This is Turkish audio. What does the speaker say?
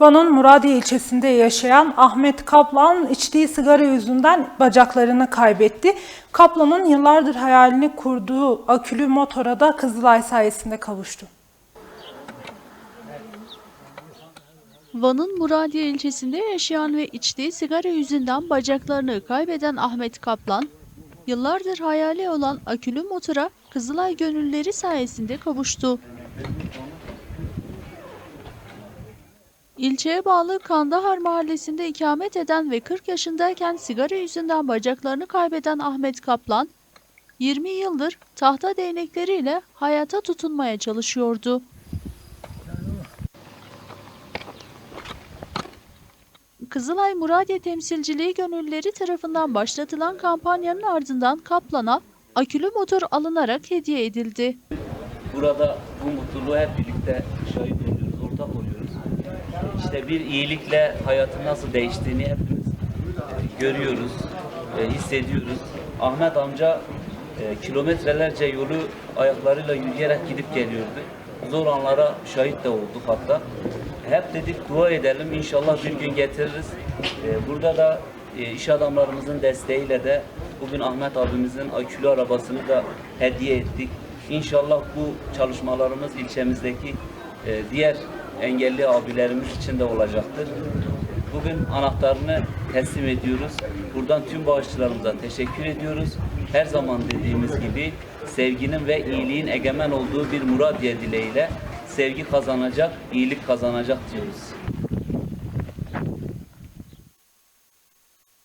Van'ın Muradiye ilçesinde yaşayan Ahmet Kaplan içtiği sigara yüzünden bacaklarını kaybetti. Kaplan'ın yıllardır hayalini kurduğu akülü motora da Kızılay sayesinde kavuştu. Van'ın Muradiye ilçesinde yaşayan ve içtiği sigara yüzünden bacaklarını kaybeden Ahmet Kaplan, yıllardır hayali olan akülü motora Kızılay gönülleri sayesinde kavuştu. İlçeye bağlı Kandahar mahallesinde ikamet eden ve 40 yaşındayken sigara yüzünden bacaklarını kaybeden Ahmet Kaplan, 20 yıldır tahta değnekleriyle hayata tutunmaya çalışıyordu. Kızılay Muradiye Temsilciliği Gönüllüleri tarafından başlatılan kampanyanın ardından Kaplan'a akülü motor alınarak hediye edildi. Burada bu mutluluğu hep birlikte şahit oluyoruz, ortak oluyoruz. İşte bir iyilikle hayatın nasıl değiştiğini hepimiz e, görüyoruz, e, hissediyoruz. Ahmet amca e, kilometrelerce yolu ayaklarıyla yürüyerek gidip geliyordu. Zor anlara şahit de olduk hatta. Hep dedik dua edelim inşallah bir gün getiririz. Burada da iş adamlarımızın desteğiyle de bugün Ahmet abimizin akülü arabasını da hediye ettik. İnşallah bu çalışmalarımız ilçemizdeki diğer engelli abilerimiz için de olacaktır. Bugün anahtarını teslim ediyoruz. Buradan tüm bağışçılarımıza teşekkür ediyoruz. Her zaman dediğimiz gibi sevginin ve iyiliğin egemen olduğu bir Muradiye dileğiyle sevgi kazanacak, iyilik kazanacak diyoruz.